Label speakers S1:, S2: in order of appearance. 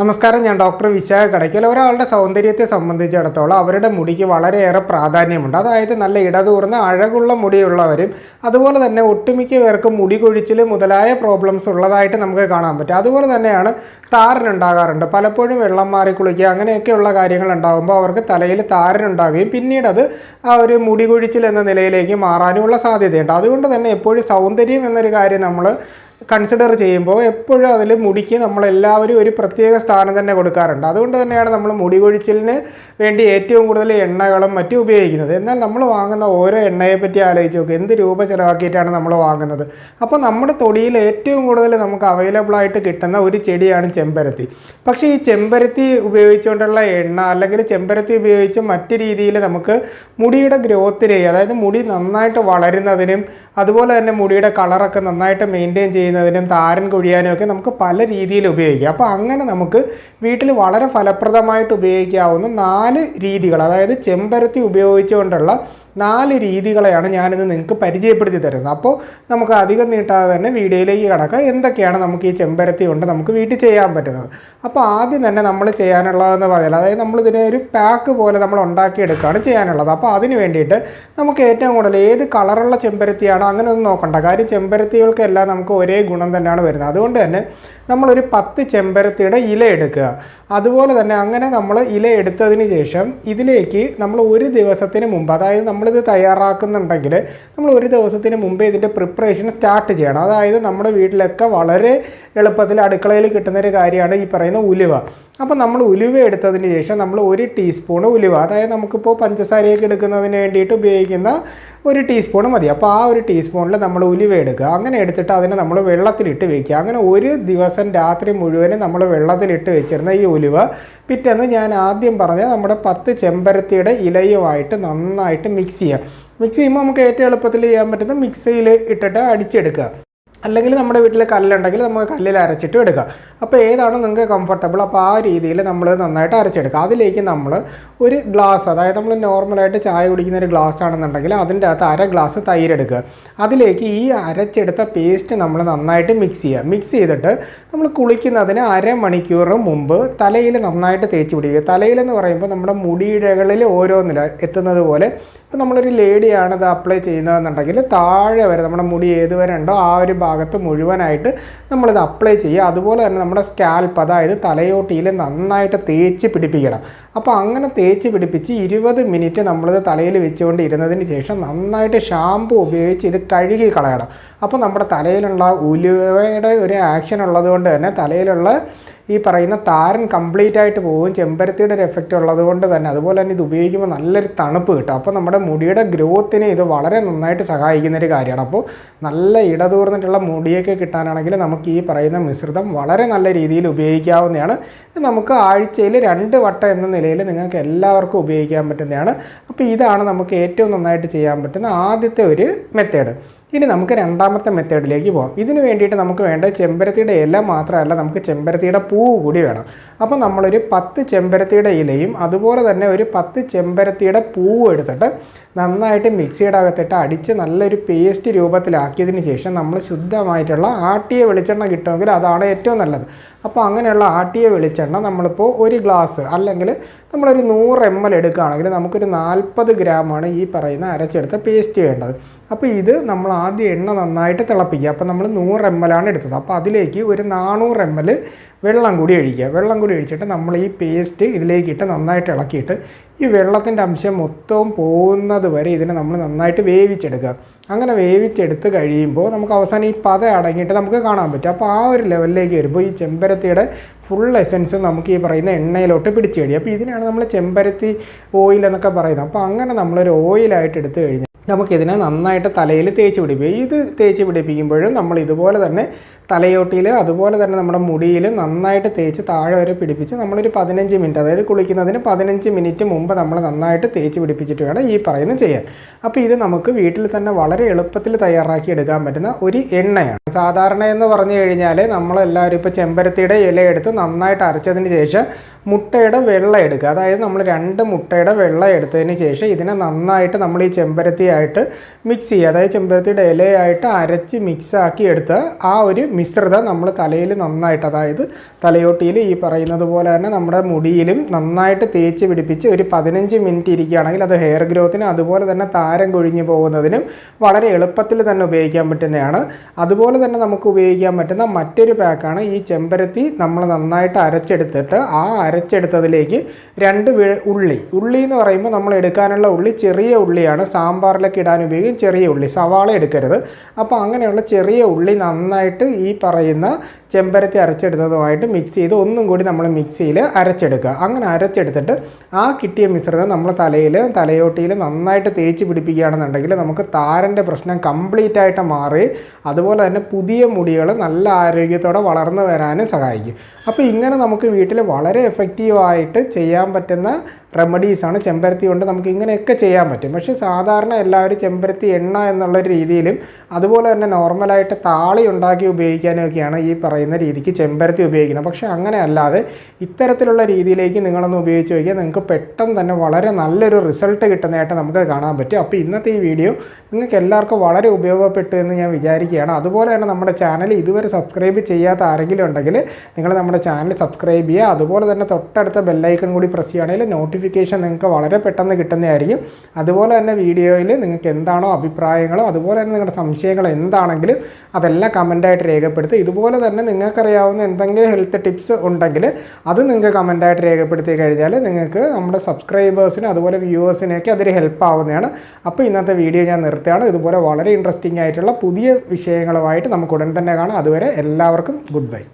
S1: നമസ്കാരം ഞാൻ ഡോക്ടർ വിശാഖ കടയ്ക്കൽ. ഒരാളുടെ സൗന്ദര്യത്തെ സംബന്ധിച്ചിടത്തോളം അവരുടെ മുടിക്ക് വളരെയേറെ പ്രാധാന്യമുണ്ട്. അതായത് നല്ല ഇടതൂർന്ന അഴകുള്ള മുടിയുള്ളവരും അതുപോലെ തന്നെ ഒട്ടുമിക്ക പേർക്കും മുടി കൊഴിച്ചിൽ മുതലായ പ്രോബ്ലംസ് ഉള്ളതായിട്ട് നമുക്ക് കാണാൻ പറ്റും. അതുപോലെ തന്നെയാണ് താരനുണ്ടാകാറുണ്ട്. പലപ്പോഴും വെള്ളം മാറി കുളിക്കുക അങ്ങനെയൊക്കെയുള്ള കാര്യങ്ങൾ ഉണ്ടാകുമ്പോൾ അവർക്ക് തലയിൽ താരനുണ്ടാകുകയും പിന്നീട് അത് ആ ഒരു മുടി കൊഴിച്ചിൽ എന്ന നിലയിലേക്ക് മാറാനുമുള്ള സാധ്യതയുണ്ട്. അതുകൊണ്ട് തന്നെ എപ്പോഴും സൗന്ദര്യം എന്നൊരു കാര്യം നമ്മൾ കൺസിഡർ ചെയ്യുമ്പോൾ എപ്പോഴും അതിൽ മുടിക്ക് നമ്മളെല്ലാവരും ഒരു പ്രത്യേക സ്ഥാനം തന്നെ കൊടുക്കാറുണ്ട്. അതുകൊണ്ട് തന്നെയാണ് നമ്മൾ മുടി കൊഴിച്ചിലിന് വേണ്ടി ഏറ്റവും കൂടുതൽ എണ്ണകളും മറ്റും ഉപയോഗിക്കുന്നത്. എന്നാൽ നമ്മൾ വാങ്ങുന്ന ഓരോ എണ്ണയെ പറ്റി ആലോചിച്ച് നോക്കുക എന്ത് രൂപ ചിലവാക്കിയിട്ടാണ് നമ്മൾ വാങ്ങുന്നത്? അപ്പോൾ നമ്മുടെ തൊടിയിൽ ഏറ്റവും കൂടുതൽ നമുക്ക് അവൈലബിൾ ആയിട്ട് കിട്ടുന്ന ഒരു ചെടിയാണ് ചെമ്പരത്തി. പക്ഷേ ഈ ചെമ്പരത്തി ഉപയോഗിച്ചുകൊണ്ടുള്ള എണ്ണ അല്ലെങ്കിൽ ചെമ്പരത്തി ഉപയോഗിച്ച് മറ്റു രീതിയിൽ നമുക്ക് മുടിയുടെ ഗ്രോത്തിനെ അതായത് മുടി നന്നായിട്ട് വളരുന്നതിനും അതുപോലെ തന്നെ മുടിയുടെ കളറൊക്കെ നന്നായിട്ട് മെയിന്റെയിൻ ചെയ്യുന്നതിനും താരൻ കൊഴിയാനും ഒക്കെ നമുക്ക് പല രീതിയിൽ ഉപയോഗിക്കാം. അപ്പോൾ അങ്ങനെ നമുക്ക് വീട്ടിൽ വളരെ ഫലപ്രദമായിട്ട് ഉപയോഗിക്കാവുന്ന നാല് രീതികൾ അതായത് ചെമ്പരത്തി ഉപയോഗിച്ചുകൊണ്ടുള്ള നാല് രീതികളെയാണ് ഞാനിന്ന് നിങ്ങൾക്ക് പരിചയപ്പെടുത്തി തരുന്നത്. അപ്പോൾ നമുക്ക് അധികം നീട്ടാതെ തന്നെ വീഡിയോയിലേക്ക് കിടക്കാം. എന്തൊക്കെയാണ് നമുക്ക് ഈ ചെമ്പരത്തി കൊണ്ട് നമുക്ക് വീട്ടിൽ ചെയ്യാൻ പറ്റുന്നത്? അപ്പോൾ ആദ്യം തന്നെ നമ്മൾ ചെയ്യാനുള്ളതെന്ന് പറഞ്ഞാൽ അതായത് നമ്മളിതിനെ ഒരു പാക്ക് പോലെ നമ്മൾ ഉണ്ടാക്കിയെടുക്കുകയാണ് ചെയ്യാനുള്ളത്. അപ്പോൾ അതിന് വേണ്ടിയിട്ട് നമുക്ക് ഏറ്റവും കൂടുതൽ ഏത് കളറുള്ള ചെമ്പരത്തിയാണോ അങ്ങനെ ഒന്നും നോക്കണ്ട. കാര്യം ചെമ്പരത്തികൾക്കെല്ലാം നമുക്ക് ഒരേ ഗുണം തന്നെയാണ് വരുന്നത്. അതുകൊണ്ട് തന്നെ നമ്മളൊരു പത്ത് ചെമ്പരത്തിയുടെ ഇല എടുക്കുക. അതുപോലെ തന്നെ അങ്ങനെ നമ്മൾ ഇല എടുത്തതിന് ശേഷം ഇതിലേക്ക് നമ്മൾ ഒരു ദിവസത്തിന് മുമ്പ് അതായത് നമ്മളിത് തയ്യാറാക്കുന്നുണ്ടെങ്കിൽ നമ്മൾ ഒരു ദിവസത്തിന് മുമ്പേ ഇതിന്റെ പ്രിപ്പറേഷൻ സ്റ്റാർട്ട് ചെയ്യണം. അതായത് നമ്മുടെ വീട്ടിലൊക്കെ വളരെ എളുപ്പത്തിൽ അടുക്കളയിൽ കിട്ടുന്നൊരു കാര്യമാണ് ഈ പറയുന്ന ഉലുവ. അപ്പോൾ നമ്മൾ ഉലുവ എടുത്തതിന് ശേഷം നമ്മൾ ഒരു ടീസ്പൂൺ ഉലുവ. അതായത് നമുക്കിപ്പോൾ പഞ്ചസാരയൊക്കെ എടുക്കുന്നതിന് വേണ്ടിയിട്ട് ഉപയോഗിക്കുന്ന ഒരു ടീസ്പൂൺ മതി. അപ്പോൾ ആ ഒരു ടീസ്പൂണിൽ നമ്മൾ ഉലുവ എടുക്കുക. അങ്ങനെ എടുത്തിട്ട് അതിനെ നമ്മൾ വെള്ളത്തിലിട്ട് വെക്കുക. അങ്ങനെ ഒരു ദിവസം രാത്രി മുഴുവനും നമ്മൾ വെള്ളത്തിലിട്ട് വെച്ചിരുന്ന ഈ ഉലുവ. പിറ്റേന്ന് ഞാൻ ആദ്യം പറഞ്ഞ നമ്മുടെ പത്ത് ചെമ്പരത്തിയുടെ ഇലയുമായിട്ട് നന്നായിട്ട് മിക്സ് ചെയ്യുക. മിക്സ് ചെയ്യുമ്പോൾ നമുക്ക് ഏറ്റവും എളുപ്പത്തിൽ ചെയ്യാൻ പറ്റുന്ന മിക്സിയിൽ ഇട്ടിട്ട് അടിച്ചെടുക്കുക. അല്ലെങ്കിൽ നമ്മുടെ വീട്ടിൽ കല്ലുണ്ടെങ്കിൽ നമുക്ക് കല്ലിൽ അരച്ചിട്ട് എടുക്കുക അപ്പോൾ ഏതാണ് നിങ്ങൾക്ക് കംഫർട്ടബിൾ അപ്പോൾ ആ രീതിയിൽ നമ്മൾ നന്നായിട്ട് അരച്ചെടുക്കുക. അതിലേക്ക് നമ്മൾ ഒരു ഗ്ലാസ് അതായത് നമ്മൾ നോർമലായിട്ട് ചായ കുടിക്കുന്ന ഒരു ഗ്ലാസ് ആണെന്നുണ്ടെങ്കിൽ അതിന്റെ അകത്ത് അര ഗ്ലാസ് തൈര് എടുക്കുക. അതിലേക്ക് ഈ അരച്ചെടുത്ത പേസ്റ്റ് നമ്മൾ നന്നായിട്ട് മിക്സ് ചെയ്യുക. മിക്സ് ചെയ്തിട്ട് നമ്മൾ കുളിക്കുന്നതിന് അരമണിക്കൂർ മുമ്പ് തലയിൽ നന്നായിട്ട് തേച്ച് പിടിക്കുക. തലയിലെന്ന് പറയുമ്പോൾ നമ്മുടെ മുടിയിഴകളിൽ ഓരോന്നിൽ എത്തുന്നത് പോലെ ഇപ്പോൾ നമ്മളൊരു ലേഡിയാണ് ഇത് അപ്ലൈ ചെയ്യുന്നതെന്നുണ്ടെങ്കിൽ താഴെ വരെ നമ്മുടെ മുടി ഏത് വരെ ഉണ്ടോ ആ ഒരു ഭാഗത്ത് മുഴുവനായിട്ട് നമ്മളിത് അപ്ലൈ ചെയ്യുക. അതുപോലെ തന്നെ നമ്മുടെ സ്കാൽപ്പ് അതായത് തലയോട്ടിയിൽ നന്നായിട്ട് തേച്ച് പിടിപ്പിക്കണം. അപ്പോൾ അങ്ങനെ തേച്ച് പിടിപ്പിച്ച് ഇരുപത് മിനിറ്റ് നമ്മളിത് തലയിൽ വെച്ചുകൊണ്ട് ഇരുന്നതിന് ശേഷം നന്നായിട്ട് ഷാമ്പു ഉപയോഗിച്ച് ഇത് കഴുകി കളയണം. അപ്പോൾ നമ്മുടെ തലയിലുള്ള ഉലുവയുടെ ഒരു ആക്ഷൻ ഉള്ളതുകൊണ്ട് തന്നെ തലയിലുള്ള ഈ പറയുന്ന താരൻ കംപ്ലീറ്റ് ആയിട്ട് പോകും. ചെമ്പരത്തിയുടെ ഒരു എഫക്റ്റ് ഉള്ളത് കൊണ്ട് തന്നെ. അതുപോലെ തന്നെ ഇത് ഉപയോഗിക്കുമ്പോൾ നല്ലൊരു തണുപ്പ് കിട്ടും. അപ്പോൾ നമ്മുടെ മുടിയുടെ ഗ്രോത്തിനെ ഇത് വളരെ നന്നായിട്ട് സഹായിക്കുന്ന ഒരു കാര്യമാണ്. അപ്പോൾ നല്ല ഇടതൂർന്നിട്ടുള്ള മുടിയൊക്കെ കിട്ടാനാണെങ്കിൽ നമുക്ക് ഈ പറയുന്ന മിശ്രിതം വളരെ നല്ല രീതിയിൽ ഉപയോഗിക്കാവുന്നതാണ്. നമുക്ക് ആഴ്ചയിൽ രണ്ട് വട്ടം എന്ന നിലയിൽ നിങ്ങൾക്ക് എല്ലാവർക്കും ഉപയോഗിക്കാൻ പറ്റുന്നതാണ്. അപ്പോൾ ഇതാണ് നമുക്ക് ഏറ്റവും നന്നായിട്ട് ചെയ്യാൻ പറ്റുന്ന ആദ്യത്തെ ഒരു മെത്തേഡ് ഇനി നമുക്ക് രണ്ടാമത്തെ മെത്തേഡിലേക്ക് പോകാം ഇതിന് വേണ്ടിയിട്ട് നമുക്ക് വേണ്ട ചെമ്പരത്തിയുടെ ഇല മാത്രമല്ല നമുക്ക് ചെമ്പരത്തിയുടെ പൂവ് കൂടി വേണം. അപ്പോൾ നമ്മളൊരു പത്ത് ചെമ്പരത്തിയുടെ ഇലയും അതുപോലെ തന്നെ ഒരു പത്ത് ചെമ്പരത്തിയുടെ പൂവും എടുത്തിട്ട് നന്നായിട്ട് മിക്സിയുടെ അകത്തിട്ട് അടിച്ച് നല്ലൊരു പേസ്റ്റ് രൂപത്തിലാക്കിയതിന് ശേഷം നമ്മൾ ശുദ്ധമായിട്ടുള്ള ആട്ടിയ വെളിച്ചെണ്ണ കിട്ടുമെങ്കിൽ അതാണ് ഏറ്റവും നല്ലത്. അപ്പോൾ അങ്ങനെയുള്ള ആട്ടിയ വെളിച്ചെണ്ണ നമ്മളിപ്പോൾ ഒരു ഗ്ലാസ് അല്ലെങ്കിൽ നമ്മളൊരു നൂറ് എം എൽ എടുക്കുകയാണെങ്കിൽ നമുക്കൊരു നാൽപ്പത് ഗ്രാമാണ് ഈ പറയുന്ന അരച്ചെടുത്ത പേസ്റ്റ് വേണ്ടത്. അപ്പോൾ ഇത് നമ്മൾ ആദ്യം എണ്ണ നന്നായിട്ട് തിളപ്പിക്കുക. അപ്പോൾ നമ്മൾ നൂറ് എം ആണ് എടുത്തത്. അപ്പോൾ അതിലേക്ക് ഒരു നാനൂറ് എം എൽ വെള്ളം കൂടി ഒഴിക്കുക. വെള്ളം കൂടി ഒഴിച്ചിട്ട് നമ്മൾ ഈ പേസ്റ്റ് ഇതിലേക്കിട്ട് നന്നായിട്ട് ഇളക്കിയിട്ട് ഈ വെള്ളത്തിന്റെ അംശം മൊത്തവും പോകുന്നത് വരെ ഇതിനെ നമ്മൾ നന്നായിട്ട് വേവിച്ചെടുക്കുക. അങ്ങനെ വേവിച്ചെടുത്ത് കഴിയുമ്പോൾ നമുക്ക് അവസാനം ഈ പത അടങ്ങിയിട്ട് നമുക്ക് കാണാൻ പറ്റും. അപ്പോൾ ആ ഒരു ലെവലിലേക്ക് വരുമ്പോൾ ഈ ചെമ്പരത്തിയുടെ ഫുൾ എസൻസ് നമുക്ക് ഈ പറയുന്ന എണ്ണയിലോട്ട് പിടിച്ചു കഴിയും. അപ്പോൾ ഇതിനാണ് നമ്മൾ ചെമ്പരത്തി ഓയിൽ എന്നൊക്കെ പറയുന്നത്. അപ്പോൾ അങ്ങനെ നമ്മളൊരു ഓയിലായിട്ട് എടുത്തു കഴിഞ്ഞാൽ നമുക്കിതിനെ നന്നായിട്ട് തലയിൽ തേച്ച് പിടിപ്പിക്കും. ഇത് തേച്ച് പിടിപ്പിക്കുമ്പോഴും നമ്മൾ ഇതുപോലെ തന്നെ തലയോട്ടിയിൽ അതുപോലെ തന്നെ നമ്മുടെ മുടിയിൽ നന്നായിട്ട് തേച്ച് താഴെ വരെ പിടിപ്പിച്ച് നമ്മളൊരു പതിനഞ്ച് മിനിറ്റ് അതായത് കുളിക്കുന്നതിന് പതിനഞ്ച് മിനിറ്റ് മുമ്പ് നമ്മൾ നന്നായിട്ട് തേച്ച് പിടിപ്പിച്ചിട്ട് വേണം ഈ പറയുന്നത് ചെയ്യാൻ. അപ്പോൾ ഇത് നമുക്ക് വീട്ടിൽ തന്നെ വളരെ എളുപ്പത്തിൽ തയ്യാറാക്കി എടുക്കാൻ പറ്റുന്ന ഒരു എണ്ണയാണ്. സാധാരണ എന്ന് പറഞ്ഞു കഴിഞ്ഞാൽ നമ്മളെല്ലാവരും ഇപ്പോൾ ചെമ്പരത്തിയുടെ ഇല എടുത്ത് നന്നായിട്ട് അരച്ചതിന് ശേഷം മുട്ടയുടെ വെള്ള എടുക്കുക. അതായത് നമ്മൾ രണ്ട് മുട്ടയുടെ വെള്ള എടുത്തതിന് ശേഷം ഇതിനെ നന്നായിട്ട് നമ്മൾ ഈ ചെമ്പരത്തിയായിട്ട് മിക്സ് ചെയ്യുക. അതായത് ചെമ്പരത്തിയുടെ ഇലയായിട്ട് അരച്ച് മിക്സാക്കി എടുത്ത് ആ ഒരു മിശ്രിതം നമ്മൾ തലയിൽ നന്നായിട്ട് അതായത് തലയോട്ടിയിൽ ഈ പറയുന്നത് പോലെ തന്നെ നമ്മുടെ മുടിയിലും നന്നായിട്ട് തേച്ച് പിടിപ്പിച്ച് ഒരു പതിനഞ്ച് മിനിറ്റ് ഇരിക്കുകയാണെങ്കിൽ അത് ഹെയർ ഗ്രോത്തിന് അതുപോലെ തന്നെ താരം കൊഴിഞ്ഞു പോകുന്നതിനും വളരെ എളുപ്പത്തിൽ തന്നെ ഉപയോഗിക്കാൻ പറ്റുന്നതാണ്. അതുപോലെ തന്നെ നമുക്ക് ഉപയോഗിക്കാൻ പറ്റുന്ന മറ്റൊരു പാക്കാണ് ഈ ചെമ്പരത്തി നമ്മൾ നന്നായിട്ട് അരച്ചെടുത്തിട്ട് ആ അരച്ചെടുത്തതിലേക്ക് രണ്ട് ഉള്ളി. ഉള്ളി എന്ന് പറയുമ്പോൾ നമ്മൾ എടുക്കാനുള്ള ഉള്ളി ചെറിയ ഉള്ളിയാണ്. സാമ്പാറിലൊക്കെ ഇടാൻ ഉപയോഗിക്കും. ചെറിയ ഉള്ളി. സവാള എടുക്കരുത്. അപ്പോൾ അങ്ങനെയുള്ള ചെറിയ ഉള്ളി നന്നായിട്ട് ഈ പറയുന്ന ചെമ്പരത്തി അരച്ചെടുത്തതുമായിട്ട് മിക്സ് ചെയ്ത് ഒന്നും കൂടി നമ്മൾ മിക്സിയിൽ അരച്ചെടുക്കുക. അങ്ങനെ അരച്ചെടുത്തിട്ട് ആ കിട്ടിയ മിശ്രിതം നമ്മൾ തലയിൽ തലയോട്ടിയിൽ നന്നായിട്ട് തേച്ച് പിടിപ്പിക്കുകയാണെന്നുണ്ടെങ്കിൽ നമുക്ക് താരന്റെ പ്രശ്നം കംപ്ലീറ്റ് ആയിട്ട് മാറി അതുപോലെ തന്നെ പുതിയ മുടികൾ നല്ല ആരോഗ്യത്തോടെ വളർന്നു വരാനും സഹായിക്കും. അപ്പോൾ ഇങ്ങനെ നമുക്ക് വീട്ടിൽ വളരെ എഫക്റ്റീവായിട്ട് ചെയ്യാൻ പറ്റുന്ന റെമഡീസാണ് ചെമ്പരത്തി കൊണ്ട് നമുക്ക് ഇങ്ങനെയൊക്കെ ചെയ്യാൻ പറ്റും. പക്ഷേ സാധാരണ എല്ലാവരും ചെമ്പരത്തി എണ്ണ എന്നുള്ള രീതിയിലും അതുപോലെ തന്നെ നോർമലായിട്ട് താളി ഉണ്ടാക്കി ഉപയോഗിക്കാനൊക്കെയാണ് ഈ പറയുന്ന രീതിക്ക് ചെമ്പരത്തി ഉപയോഗിക്കുന്നത്. പക്ഷേ അങ്ങനെ അല്ലാതെ ഇത്തരത്തിലുള്ള രീതിയിലേക്ക് നിങ്ങളൊന്ന് ഉപയോഗിച്ച് നോക്കിയാൽ നിങ്ങൾക്ക് പെട്ടെന്ന് തന്നെ വളരെ നല്ലൊരു റിസൾട്ട് കിട്ടുന്നതായിട്ട് നമുക്ക് കാണാൻ പറ്റും. അപ്പോൾ ഇന്നത്തെ ഈ വീഡിയോ നിങ്ങൾക്ക് എല്ലാവർക്കും വളരെ ഉപയോഗപ്പെട്ടു എന്ന് ഞാൻ വിചാരിക്കുകയാണ്. അതുപോലെ തന്നെ നമ്മുടെ ചാനൽ ഇതുവരെ സബ്സ്ക്രൈബ് ചെയ്യാത്ത ആരെങ്കിലും ഉണ്ടെങ്കിൽ നിങ്ങൾ നമ്മുടെ ചാനൽ സബ്സ്ക്രൈബ് ചെയ്യുക. അതുപോലെ തന്നെ തൊട്ടടുത്ത ബെല്ലൈക്കൺ കൂടി പ്രസ് ചെയ്യുകയാണെങ്കിൽ നോട്ടിഫിക്കേഷൻ നിങ്ങൾക്ക് വളരെ പെട്ടെന്ന് കിട്ടുന്നതായിരിക്കും. അതുപോലെ തന്നെ വീഡിയോയിൽ നിങ്ങൾക്ക് എന്താണോ അഭിപ്രായങ്ങളോ അതുപോലെ തന്നെ നിങ്ങളുടെ സംശയങ്ങൾ എന്താണെങ്കിലും അതെല്ലാം കമന്റായിട്ട് രേഖപ്പെടുത്തുക. ഇതുപോലെ തന്നെ നിങ്ങൾക്കറിയാവുന്ന എന്തെങ്കിലും ഹെൽത്ത് ടിപ്സ് ഉണ്ടെങ്കിൽ അത് നിങ്ങൾക്ക് കമന്റായിട്ട് രേഖപ്പെടുത്തി കഴിഞ്ഞാൽ നിങ്ങൾക്ക് നമ്മുടെ സബ്സ്ക്രൈബേഴ്സിനും അതുപോലെ വ്യൂവേഴ്സിനെയൊക്കെ അതൊരു ഹെൽപ്പ് ആവുന്നതാണ്. അപ്പോൾ ഇന്നത്തെ വീഡിയോ ഞാൻ നിർത്തുകയാണ്. ഇതുപോലെ വളരെ ഇൻട്രസ്റ്റിംഗ് ആയിട്ടുള്ള പുതിയ വിഷയങ്ങളുമായിട്ട് നമുക്ക് ഉടൻ തന്നെ കാണാം. അതുവരെ എല്ലാവർക്കും ഗുഡ് ബൈ